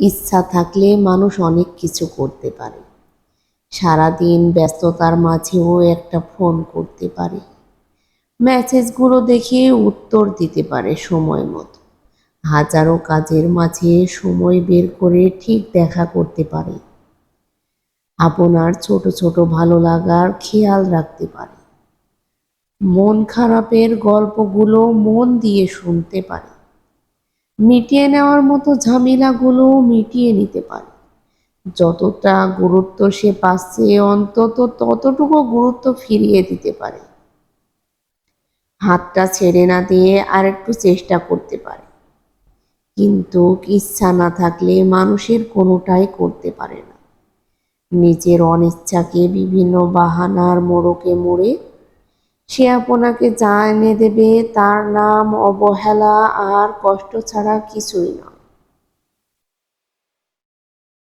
ইচ্ছা থাকলে মানুষ অনেক কিছু করতে পারে। সারাদিন ব্যস্ততার মাঝেও একটা ফোন করতে পারে। মেসেজগুলো দেখে উত্তর দিতে পারে সময় মতো। হাজারো কাজের মাঝে সময় বের করে ঠিক দেখা করতে পারে। আপনার ছোট ছোট ভালো লাগার খেয়াল রাখতে পারে। মন খারাপের গল্পগুলো মন দিয়ে শুনতে পারে। মিটিয়ে নেওয়ার মতো ঝামেলাগুলো মিটিয়ে নিতে পারে। যতটা গুরুত্ব সে পাচ্ছে, অন্তত ততটুকু গুরুত্ব ফিরিয়ে দিতে পারে। হাতটা ছেড়ে না দিয়ে আর একটু চেষ্টা করতে পারে। কিন্তু ইচ্ছা না থাকলে মানুষের কোনোটাই করতে পারে না। নিজের অনিচ্ছাকে বিভিন্ন বাহানার মোড়কে মোড়ে সে আপনাকে যা এনে দেবে তার নাম অবহেলা আর কষ্ট ছাড়া কিছুই নয়।